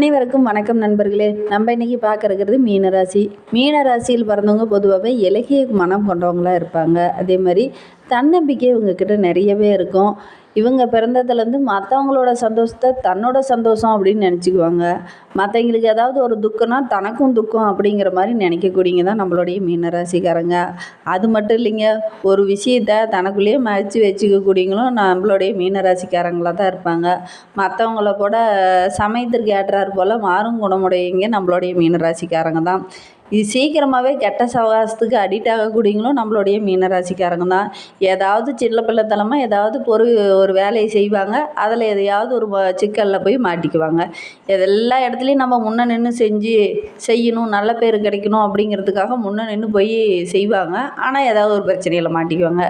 அனைவருக்கும் வணக்கம் நண்பர்களே. நம்ம இன்னைக்கு பார்க்கறது மீனராசி. மீனராசியில் பிறந்தவங்க பொதுவாகவே இலகிய மனம் கொண்டவங்களாக இருப்பாங்க. அதே மாதிரி தன்னம்பிக்கை இவங்கக்கிட்ட நிறையவே இருக்கும். இவங்க பிறந்ததுலேருந்து மற்றவங்களோட சந்தோஷத்தை தன்னோட சந்தோஷம் அப்படின்னு நினச்சிக்குவாங்க. மற்றவங்களுக்கு ஏதாவது ஒரு துக்கம்னா தனக்கும் துக்கம் அப்படிங்கிற மாதிரி நினைக்கக்கூடியங்க தான் நம்மளுடைய மீனராசிக்காரங்க. அது மட்டும் இல்லைங்க ஒரு விஷயத்த தனக்குள்ளேயே மறைச்சி வச்சுக்கக்கூடியங்களும் நம்மளுடைய மீனராசிக்காரங்களாக தான் இருப்பாங்க. மற்றவங்கள கூட சமயத்திற்கு ஏற்றார் போல் மாறும் குணமுடையவங்க நம்மளுடைய மீனராசிக்காரங்க தான். இது சீக்கிரமாகவே கெட்ட சவகாசத்துக்கு அடிக்ட் ஆகக்கூடியங்களும் நம்மளுடைய மீனராசிக்காரங்க தான். ஏதாவது சின்ன பிள்ளைத்தனமாக ஏதாவது பொறு ஒரு வேலையை செய்வாங்க. அதில் எதையாவது ஒரு சிக்கலில் போய் மாட்டிக்குவாங்க. எல்லா இடத்துலையும் நம்ம முன்ன நின்று செஞ்சு செய்யணும் நல்ல பேர் கிடைக்கணும் அப்படிங்கிறதுக்காக முன்ன நின்று போய் செய்வாங்க. ஆனால் ஏதாவது ஒரு பிரச்சனையில் மாட்டிக்குவாங்க.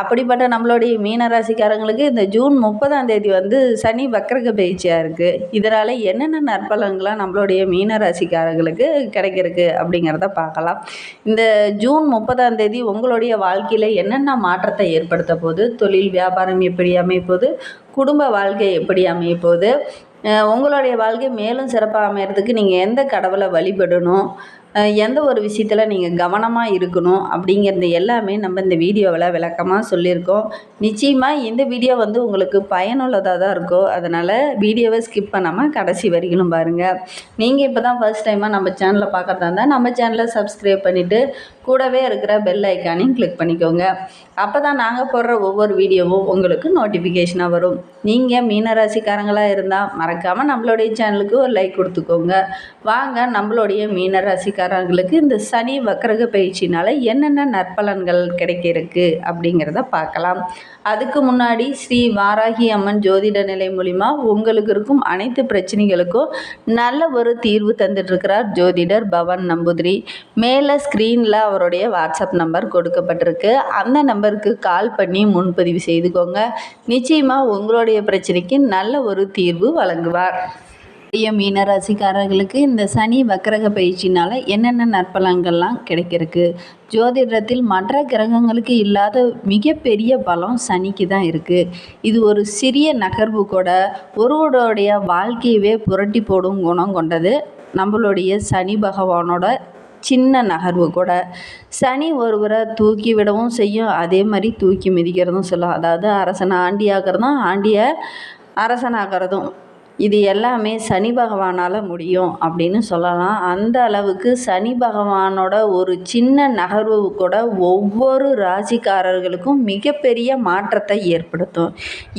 அப்படிப்பட்ட நம்மளுடைய மீனராசிக்காரங்களுக்கு இந்த ஜூன் முப்பதாம் தேதி வந்து சனி வக்கரக பயிற்சியாக இருக்குது இதனால் என்னென்ன நற்பலங்களாக நம்மளுடைய மீனராசிக்காரங்களுக்கு கிடைக்கிறதுக்கு அப்படி அப்படிங்கிறத பார்க்கலாம். இந்த ஜூன் முப்பதாம் தேதி உங்களுடைய வாழ்க்கையில் என்னென்ன மாற்றத்தை ஏற்படுத்த போது தொழில் வியாபாரம் எப்படி அமைப்போகுது குடும்ப வாழ்க்கை எப்படி அமையப்போகுது அஹ் உங்களுடைய வாழ்க்கை மேலும் சிறப்பாக அமையறதுக்கு நீங்கள் எந்த கடவுளை வழிபடணும்? எந்த ஒரு விஷயத்தில் நீங்கள் கவனமாக இருக்கணும் அப்படிங்கிறது எல்லாமே நம்ம இந்த வீடியோவில் விளக்கமாக சொல்லியிருக்கோம். நிச்சயமாக இந்த வீடியோ வந்து உங்களுக்கு பயனுள்ளதாக தான் இருக்கும் அதனால் வீடியோவை ஸ்கிப் பண்ணாமல் கடைசி வரைக்கும் பாருங்கள் நீங்கள் இப்போ தான் ஃபர்ஸ்ட் டைமாக நம்ம சேனலை பார்க்குறதா இருந்தால் நம்ம சேனலை சப்ஸ்கிரைப் பண்ணிவிட்டு கூடவே இருக்கிற பெல் ஐக்கானையும் கிளிக் பண்ணிக்கோங்க. அப்போ தான் நாங்கள் போடுற ஒவ்வொரு வீடியோவும் உங்களுக்கு நோட்டிஃபிகேஷனாக வரும். நீங்கள் மீனராசிக்காரங்களாக இருந்தால் மறக்காமல் நம்மளுடைய சேனலுக்கு ஒரு லைக் கொடுத்துக்கோங்க. வாங்க நம்மளுடைய மீனராசிக்காரங்களுக்கு இந்த சனி வக்கரக பயிற்சினால் என்னென்ன நற்பலன்கள் கிடைக்க இருக்கு அப்படிங்கிறத பார்க்கலாம். அதுக்கு முன்னாடி ஸ்ரீ வாராகி அம்மன் ஜோதிட நிலை மூலிமா உங்களுக்கு இருக்கும் அனைத்து பிரச்சனைகளுக்கும் நல்ல ஒரு தீர்வு தந்துட்டுருக்கிறார் ஜோதிடர் பவன் நம்பூதிரி. மேலே ஸ்க்ரீனில் அவருடைய வாட்ஸ்அப் நம்பர் கொடுக்கப்பட்டிருக்கு. அந்த நம்பருக்கு கால் பண்ணி முன்பதிவு செய்துக்கோங்க. நிச்சயமாக உங்களுடைய பிரச்சனைக்கு நல்ல ஒரு தீர்வு வழங்குவார். பெரிய மீனராசிக்காரர்களுக்கு இந்த சனி வக்கரக பயிற்சினால் என்னென்ன நற்பலன்கள்லாம் கிடைக்கிறதுக்கு? ஜோதிடத்தில் மற்ற கிரகங்களுக்கு இல்லாத மிகப்பெரிய பலம் சனிக்கு தான் இருக்குது இது ஒரு சிறிய நகர்வு கூட ஒருவருடைய வாழ்க்கையவே புரட்டி போடும் குணம் கொண்டது நம்மளுடைய சனி பகவானோட சின்ன நகர்வு கூட. சனி ஒருவரை தூக்கி விடவும் செய்யும் அதே மாதிரி தூக்கி மிதிக்கிறதும் சொல்லும். அதாவது அரசனை ஆண்டி ஆண்டியாகிறதும் ஆண்டியை அரசனாகிறதும் இது எல்லாமே சனி பகவானால் முடியும் அப்படின்னு சொல்லலாம். அந்த அளவுக்கு சனி பகவானோட ஒரு சின்ன நகர்வு கூட ஒவ்வொரு ராசிக்காரர்களுக்கும் மிகப்பெரிய மாற்றத்தை ஏற்படுத்தும்.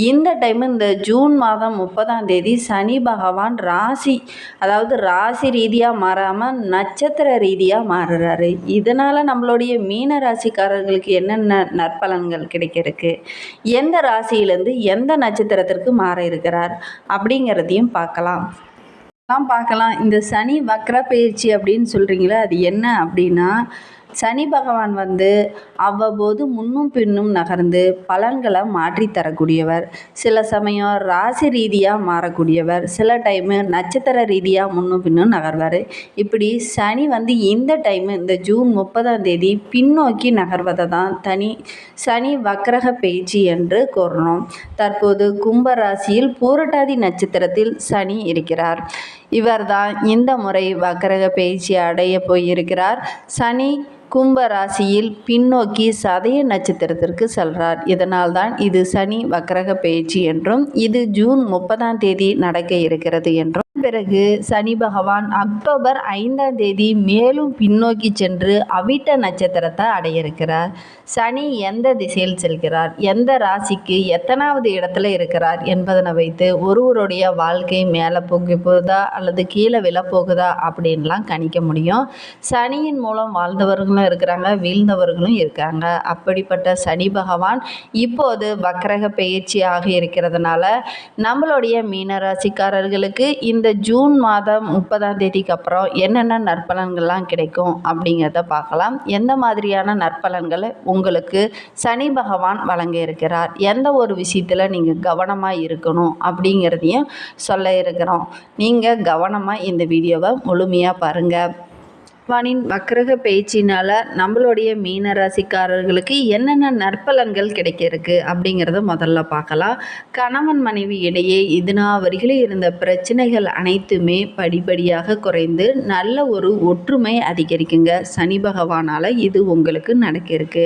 இந்த டைம் இந்த ஜூன் மாதம் முப்பதாம் தேதி சனி பகவான் ராசி அதாவது ராசி ரீதியாக மாறாமல் நட்சத்திர ரீதியாக மாறுறாரு. இதனால் நம்மளுடைய மீன ராசிக்காரர்களுக்கு என்னென்ன நற்பலன்கள் கிடைக்கிறதுக்கு எந்த ராசியிலேருந்து எந்த நட்சத்திரத்திற்கு மாற இருக்கிறார் பற்றியும் பார்க்கலாம். பார்க்கலாம் இந்த சனி வக்ர பயிற்சி அப்படின்னு சொல்கிறீங்களே அது என்ன அப்படின்னா சனி பகவான் வந்து அவ்வப்போது முன்னும் பின்னும் நகர்ந்து பலன்களை மாற்றி தரக்கூடியவர் சில சமயம் ராசி ரீதியாக மாறக்கூடியவர். சில டைமு நட்சத்திர ரீதியாக முன்னும் பின்னும் நகர்வார். இப்படி சனி வந்து இந்த டைமு இந்த ஜூன் முப்பதாம் தேதி பின்னோக்கி நகர்வதை தான் தனி சனி வக்ரக பேச்சு என்று கூறணும். தற்போது கும்ப ராசியில் பூரட்டாதி நட்சத்திரத்தில் சனி இருக்கிறார். இவர்தான் இந்த முறை வக்கரக பேச்சு அடைய போயிருக்கிறார். சனி கும்ப ராசியில் பின்னோக்கி சதய நட்சத்திரத்திற்கு செல்றார். இதனால்தான் இது சனி வக்கரக பயிற்சி என்றும் இது ஜூன் முப்பதாம் தேதி நடக்க இருக்கிறது என்றும். பிறகு சனி பகவான் அக்டோபர் ஐந்தாம் தேதி மேலும் பின்னோக்கி சென்று அவிட்ட நட்சத்திரத்தை அடைய இருக்கிறார் சனி எந்த திசையில் செல்கிறார்? எந்த ராசிக்கு எத்தனாவது இடத்துல இருக்கிறார் என்பதனை வைத்து ஒருவருடைய வாழ்க்கை மேலே போகி போகுதா அல்லது கீழே விழப்போகுதா போகுதா அப்படின்லாம் கணிக்க முடியும். சனியின் மூலம் வாழ்ந்தவர்களும் இருக்கிறாங்க வீழ்ந்தவர்களும் இருக்காங்க. அப்படிப்பட்ட சனி பகவான் இப்போது வக்கரக பயிற்சியாக இருக்கிறதுனால நம்மளுடைய மீனராசிக்காரர்களுக்கு இந்த ஜூன் மாதம் முப்பதாம் தேதிக்கு அப்புறம் என்னென்ன நற்பலன்கள்லாம் கிடைக்கும் அப்படிங்கிறத பார்க்கலாம். எந்த மாதிரியான நற்பலன்களை உங்களுக்கு சனி பகவான் வழங்க இருக்கிறார்? எந்த ஒரு விஷயத்தில் நீங்கள் கவனமாக இருக்கணும் அப்படிங்கிறதையும் சொல்ல இருக்கிறோம். நீங்கள் கவனமாக இந்த வீடியோவை முழுமையாக பாருங்கள் பகவானின் வக்ரக பேச்சினால் நம்மளுடைய மீன ராசிக்காரர்களுக்கு என்னென்ன நற்பலன்கள் கிடைக்க இருக்கு அப்படிங்கிறத முதல்ல பார்க்கலாம். கணவன் மனைவி இடையே இதுனா வரையிலும் இருந்த பிரச்சனைகள் அனைத்துமே படிப்படியாக குறைந்து நல்ல ஒரு ஒற்றுமை அதிகரிக்குங்க. சனி பகவானால் இது உங்களுக்கு நடக்க இருக்கு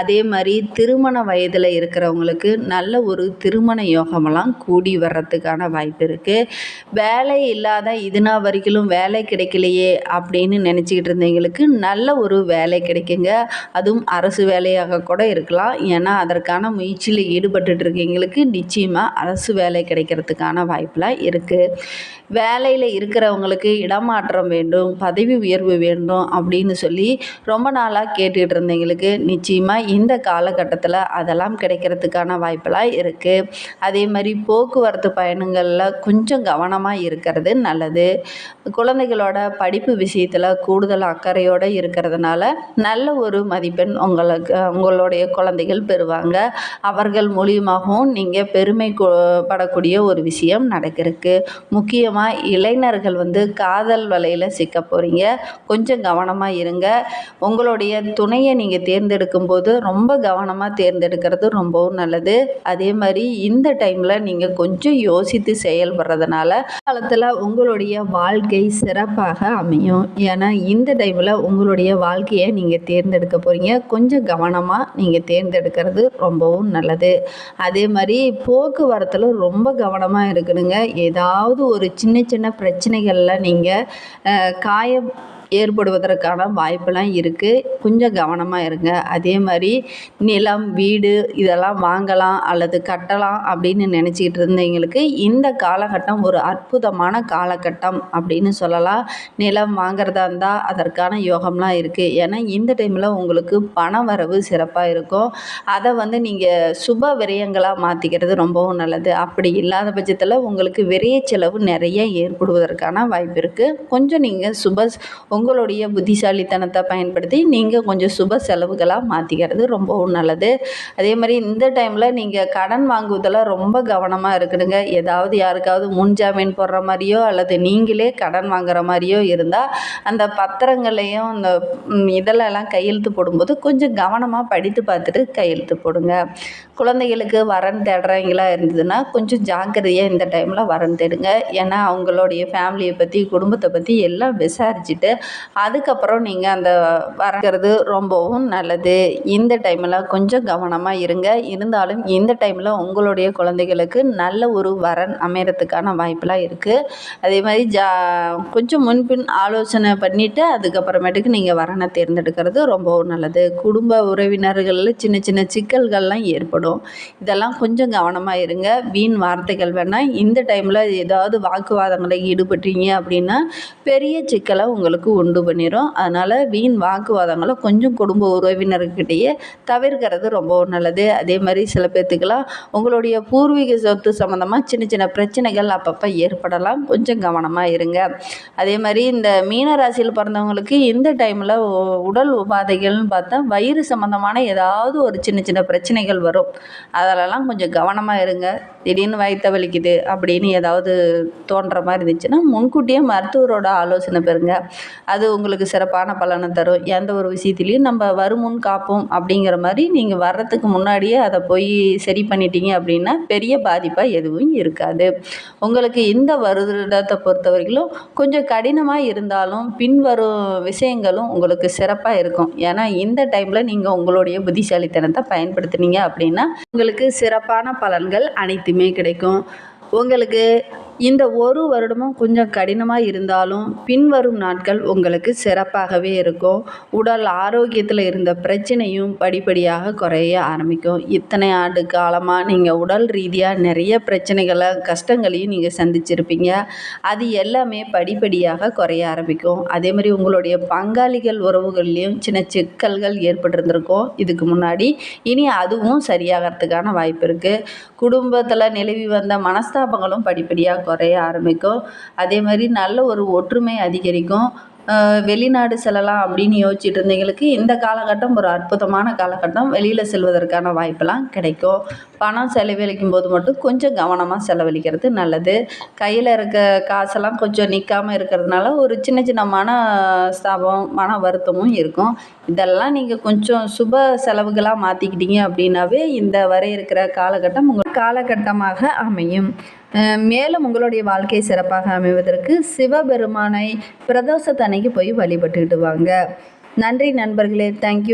அதே மாதிரி திருமண வயதில் இருக்கிறவங்களுக்கு நல்ல ஒரு திருமண யோகமெல்லாம் கூடி வர்றதுக்கான வாய்ப்பு இருக்குது வேலை இல்லாத இதுனா வரைக்கும் வேலை கிடைக்கலையே அப்படின்னு நினச்சி நினச்சிக்கிட்டு இருந்தவங்களுக்கு நல்ல ஒரு வேலை கிடைக்குங்க. அதுவும் அரசு வேலையாக கூட இருக்கலாம். ஏன்னா அதற்கான முயற்சியில் ஈடுபட்டுட்டு இருக்கவங்களுக்கு நிச்சயமாக அரசு வேலை கிடைக்கிறதுக்கான வாய்ப்பெலாம் இருக்குது வேலையில் இருக்கிறவங்களுக்கு இடமாற்றம் வேண்டும் பதவி உயர்வு வேண்டும் அப்படின்னு சொல்லி ரொம்ப நாளாக கேட்டுக்கிட்டு இருந்தவங்களுக்கு நிச்சயமாக இந்த காலகட்டத்தில் அதெல்லாம் கிடைக்கிறதுக்கான வாய்ப்பெல்லாம் இருக்குது அதே மாதிரி போக்குவரத்து பயணங்களில் கொஞ்சம் கவனமாக இருக்கிறது நல்லது. குழந்தைகளோட படிப்பு விஷயத்தில் கூடுதல் கூடுதல் அக்கறையோடு இருக்கிறதுனால நல்ல ஒரு மதிப்பெண் உங்களுக்கு உங்களுடைய குழந்தைகள் பெறுவாங்க. அவர்கள் மூலியமாகவும் நீங்கள் பெருமை கொ படக்கூடிய ஒரு விஷயம் நடக்கிறதுக்கு. முக்கியமாக இளைஞர்கள் வந்து காதல் வலையில் சிக்க போகிறீங்க கொஞ்சம் கவனமாக இருங்க. உங்களுடைய துணையை நீங்கள் தேர்ந்தெடுக்கும் போது ரொம்ப கவனமாக தேர்ந்தெடுக்கிறது ரொம்பவும் நல்லது. அதே மாதிரி இந்த டைமில் நீங்கள் கொஞ்சம் யோசித்து செயல்படுறதுனால காலத்தில் உங்களுடைய வாழ்க்கை சிறப்பாக அமையும். ஏன்னா இந்த டைமில் உங்களுடைய வாழ்க்கையை நீங்கள் தேர்ந்தெடுக்க போகிறீங்க கொஞ்சம் கவனமாக நீங்கள் தேர்ந்தெடுக்கிறது ரொம்பவும் நல்லது. அதே மாதிரி போக்குவரத்தில் ரொம்ப கவனமாக இருக்கணுங்க. ஏதாவது ஒரு சின்ன சின்ன பிரச்சனைகளில் நீங்கள் காயம் ஏற்படுவதற்கான வாய்ப்பெல்லாம் இருக்குது கொஞ்சம் கவனமாக இருங்க. அதே மாதிரி நிலம் வீடு இதெல்லாம் வாங்கலாம் அல்லது கட்டலாம் அப்படின்னு நினச்சிக்கிட்டு இருந்தவங்களுக்கு இந்த காலகட்டம் ஒரு அற்புதமான காலகட்டம் அப்படின்னு சொல்லலாம். நிலம் வாங்குறதா இருந்தால் அதற்கான யோகம்லாம் இருக்குது ஏன்னா இந்த டைமில் உங்களுக்கு பண வரவு சிறப்பாக இருக்கும். அதை வந்து நீங்கள் சுப விரயங்களாக மாற்றிக்கிறது ரொம்பவும் நல்லது. அப்படி இல்லாத பட்சத்தில் உங்களுக்கு விரைய செலவு நிறைய ஏற்படுவதற்கான வாய்ப்பு இருக்குது கொஞ்சம் நீங்கள் சுப உங்களுடைய புத்திசாலித்தனத்தை பயன்படுத்தி நீங்கள் கொஞ்சம் சுப செலவுகளாக மாற்றிக்கிறது ரொம்பவும் நல்லது. அதே மாதிரி இந்த டைமில் நீங்கள் கடன் வாங்குவதில் ரொம்ப கவனமாக இருக்கணுங்க. ஏதாவது யாருக்காவது முன்ஜாமீன் போடுற மாதிரியோ அல்லது நீங்களே கடன் வாங்குற மாதிரியோ இருந்தால் அந்த பத்திரங்களையும் அந்த இதெல்லாம் கையெழுத்து போடும்போது கொஞ்சம் கவனமாக படித்து பார்த்துட்டு கையெழுத்து போடுங்க. குழந்தைகளுக்கு வரன் தேடுறவங்களா இருந்ததுன்னா கொஞ்சம் ஜாக்கிரதையாக இந்த டைமில் வரன் தேடுங்க. ஏன்னா அவங்களுடைய ஃபேமிலியை பற்றி குடும்பத்தை பற்றி எல்லாம் விசாரிச்சுட்டு அதுக்கப்புறம் நீங்கள் அந்த வரங்கிறது ரொம்பவும் நல்லது. இந்த டைமில் கொஞ்சம் கவனமாக இருங்க. இருந்தாலும் இந்த டைமில் உங்களுடைய குழந்தைகளுக்கு நல்ல ஒரு வரன் அமையறதுக்கான வாய்ப்பெலாம் இருக்குது அதே மாதிரி ஜா கொஞ்சம் முன்பின் ஆலோசனை பண்ணிவிட்டு அதுக்கப்புறமேட்டுக்கு நீங்கள் வரனை தேர்ந்தெடுக்கிறது ரொம்பவும் நல்லது. குடும்ப உறவினர்களில் சின்ன சின்ன சிக்கல்கள்லாம் ஏற்படும். இதெல்லாம் கொஞ்சம் கவனமாக இருங்க. வீண் வார்த்தைகள் வேணால் இந்த டைமில் ஏதாவது வாக்குவாதங்களை ஈடுபட்டீங்க அப்படின்னா பெரிய சிக்கலை உங்களுக்கு உண்டு பண்ணிடும் அதனால் வீண் வாக்குவாதங்களை கொஞ்சம் குடும்ப உறவினர்கிட்டயே தவிர்க்கிறது ரொம்ப நல்லது. அதே மாதிரி சில பேர்த்துக்கெல்லாம் உங்களுடைய பூர்வீக சொத்து சம்மந்தமாக சின்ன சின்ன பிரச்சனைகள் அப்பப்போ ஏற்படலாம். கொஞ்சம் கவனமாக இருங்க. அதே மாதிரி இந்த மீன ராசியில் பிறந்தவங்களுக்கு இந்த டைமில் உடல் உபாதைகள்னு பார்த்தா வயிறு சம்மந்தமான ஏதாவது ஒரு சின்ன சின்ன பிரச்சனைகள் வரும். அதிலலாம் கொஞ்சம் கவனமாக இருங்க. திடீர்னு வயிற்ற வலிக்குது அப்படின்னு ஏதாவது தோன்ற மாதிரி இருந்துச்சுன்னா முன்கூட்டியே மருத்துவரோட ஆலோசனை பெறுங்க. அது உங்களுக்கு சிறப்பான பலனை தரும். எந்த ஒரு விஷயத்துலையும் நம்ம வருமுன் காப்போம் அப்படிங்கிற மாதிரி நீங்கள் வர்றதுக்கு முன்னாடியே அதை போய் சரி பண்ணிட்டீங்க அப்படின்னா பெரிய பாதிப்பாக எதுவும் இருக்காது. உங்களுக்கு இந்த வருடத்தை பொறுத்த வரைக்கும் கொஞ்சம் கடினமாக இருந்தாலும் பின்வரும் விஷயங்களும் உங்களுக்கு சிறப்பாக இருக்கும். ஏன்னா இந்த டைமில் நீங்கள் உங்களுடைய புத்திசாலித்தனத்தை பயன்படுத்துனீங்க அப்படின்னா உங்களுக்கு சிறப்பான பலன்கள் அனைத்துமே கிடைக்கும். உங்களுக்கு இந்த ஒரு வருடமும் கொஞ்சம் கடினமாக இருந்தாலும் பின்வரும் நாட்கள் உங்களுக்கு சிறப்பாகவே இருக்கும். உடல் ஆரோக்கியத்தில் இருந்த பிரச்சனையும் படிப்படியாக குறைய ஆரம்பிக்கும். இத்தனை ஆண்டு காலமாக நீங்கள் உடல் ரீதியாக நிறைய பிரச்சனைகளை கஷ்டங்களையும் நீங்கள் சந்திச்சிருப்பீங்க. அது எல்லாமே படிப்படியாக குறைய ஆரம்பிக்கும். அதே மாதிரி உங்களுடைய பங்காளிகள் உறவுகள்லேயும் சின்ன சிக்கல்கள் ஏற்பட்டிருந்திருக்கும். இதுக்கு முன்னாடி இனி அதுவும் சரியாகிறதுக்கான வாய்ப்பு இருக்குது குடும்பத்தில் நிலவி வந்த மனஸ்தாபங்களும் படிப்படியாக குறைய ஆரம்பிக்கும். அதே மாதிரி நல்ல ஒரு ஒற்றுமை அதிகரிக்கும். வெளிநாடு செல்லலாம் அப்படின்னு யோசிச்சுட்டு இருந்தவங்களுக்கு இந்த காலகட்டம் ஒரு அற்புதமான காலகட்டம். வெளியில் செல்வதற்கான வாய்ப்பெல்லாம் கிடைக்கும். பணம் செலவழிக்கும் போது மட்டும் கொஞ்சம் கவனமாக செலவழிக்கிறது நல்லது. கையில் இருக்க காசெல்லாம் கொஞ்சம் நிற்காமல் இருக்கிறதுனால ஒரு சின்ன சின்ன மன ஸ்தாபம் மன வருத்தமும் இருக்கும். இதெல்லாம் நீங்கள் கொஞ்சம் சுப செலவுகளாக மாற்றிக்கிட்டீங்க அப்படின்னாவே இந்த வரை இருக்கிற காலகட்டம் உங்கள் காலகட்டமாக அமையும். மேலும் உங்களுடைய வாழ்க்கை சிறப்பாக அமைவதற்கு சிவபெருமானை பிரதோஷத்தன்னைக்கு போய் வழிபட்டுக்கிட்டு வாங்க. நன்றி நண்பர்களே தேங்க்யூ